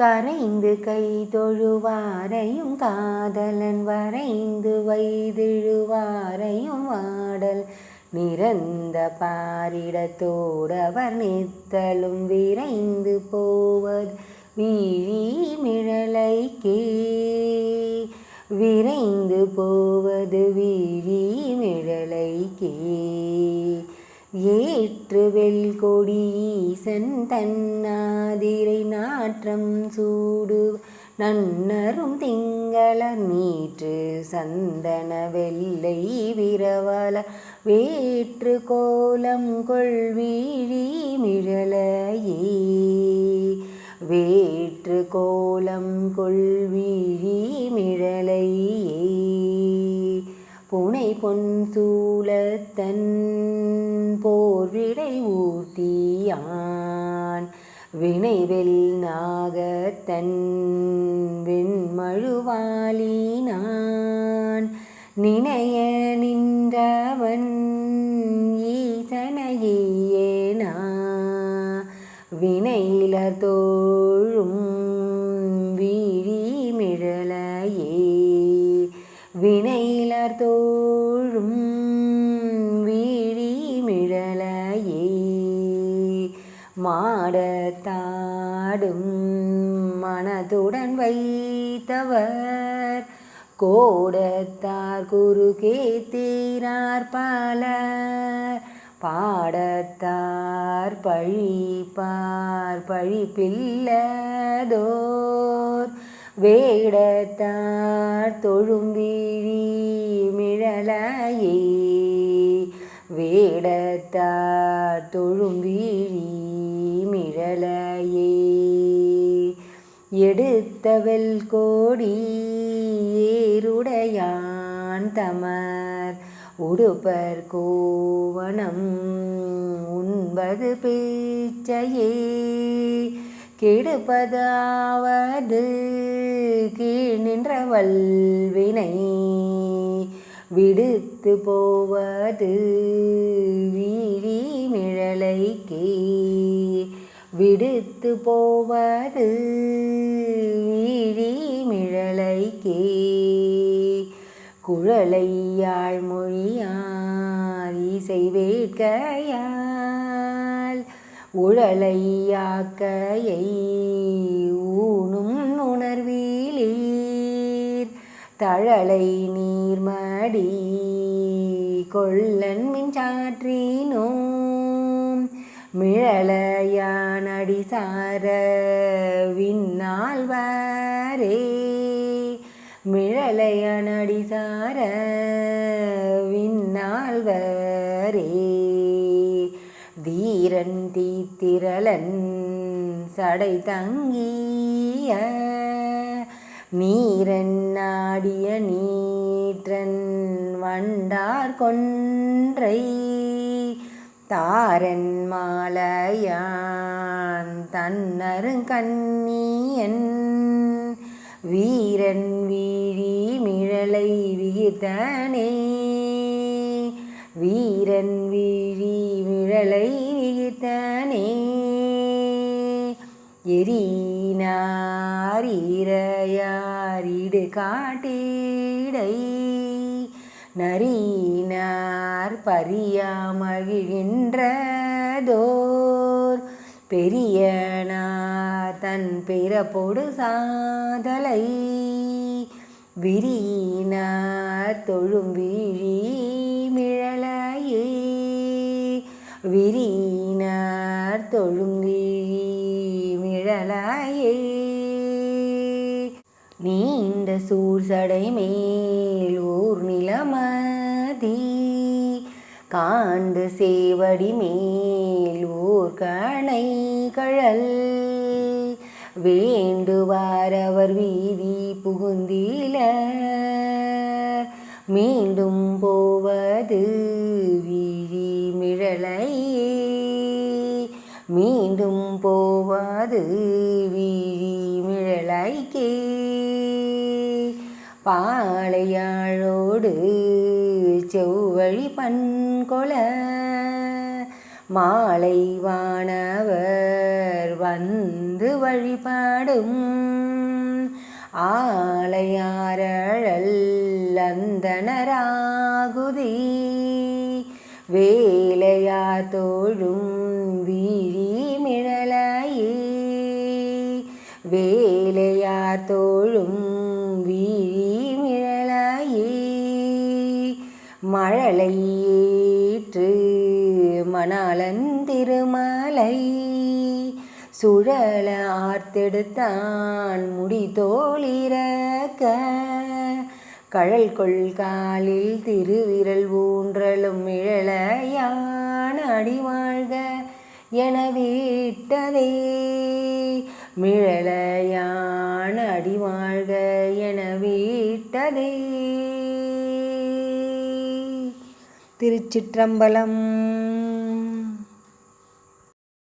கரைந்து கை தொழுவாரையும் காதலன் வரைந்து வைதிழுவாரையும் ஆடல் நிறந்த பாரிடத்தோடவர் நித்தலும் விரைந்து போவது வீழி மிழலைக்கே. விரைந்து போவது வீழி மிழலைக்கே. ஏற்று வெல்கொடி ஈசன் தன்னாதிரை நாற்றம் சூடு. நன்னரும் திங்களர் நீற்று சந்தன வெள்ளை விரவல வேற்று கோலம் கொள்வீழி மிழலையே. வேற்று கோலம் கொள்வீழி மிழலையே. புனை பொன் சூழத்தன் ஊர்த்தியான் வினைவெல் நாகத்தன் வெண்மழுவாலினான். நினைய நின்றவன் ஈசனையேனா வினையிலர் தோழும் வீழி மிழலையே. மாடத்தாடும் மனதுடன் வைத்தவர். கோடத்தார் குறுகே தீரார் பல பாடத்தார் பழிப்பார் பழிப்பில்லதோர். வேடத்தார் தொழும்பிழி மிழலையே. வேடத்தார் தொழும்பிழி மிழலையே எடுத்தவள் கோடி ஏருடையான் தமர். உடுப்பர் கோவணம் உண்பது பேச்சையே. கெடுப்பதாவது கீழ் நின்ற வல்வினை. விடுத்து போவது வீழி மிழலைக்கே விடுத்து போவது வீழி மிழலைக்கே குழலையாழ் மொழியார் இசை வேட்கையால் உழலையாக்கையை ஊனும் உணர்வீலீர் தழலை நீர்மடி கொள்ளன் மின்சாற்றினோம் மிழலையானடி சார விண்ணால் வரே சார விண்ணால் தீரன் தீத்திரளன் சடை தங்கிய நீரன் நாடிய நீற்றன் வண்டார் கொன்றை. தாரன் மாலையான் தன்னருங்கண்ணியன் வீரன் வீழி மிழலை விகிர்த்தனே. வீரன் வீழி மிழலை விகிர்த்தனே. எரினாரிரையாரிடு காட்டீடை நரியினார் பரியாமகிழ்கின்றதோர். பெரியனார் தன் பிறப்போடு சாதலை. விரியினார் தொழும் வீழி மிழலையே. விரியினார் தொழும் வீழி மிழலையே. நீண்ட சூர்சடை மேல் ஊர் நிலமதி காண்டு சேவடி மேல் ஊர் கணை கழல் வேண்டுவார் அவர் வீதி புகுந்தில மீண்டும் போவது வீழி மிழலையே. மீண்டும் போவது வீழி மிழலைக்கே. மலையாளோடு செவ்வழி பண்கொள. மாலை வானவர் வந்து வழிபாடும். ஆலையாரழல்லந்தனராகுதி அந்தனராகுதி தோழும் வீழி மிழலாயே. வேலையார் தோழும் மழலையீற்று மணாளன் திருமலை. சுழல ஆர்த்தெடுத்தான் முடி தோளிறக்க. கழல் கொள் காலில் திருவிரல் ஊன்றலும் மிழலையான் அடிவாழ்க என வீட்டதே. மிழலையான் அடிவாழ்க என வீட்டதே. திருச்சிற்றம்பலம்.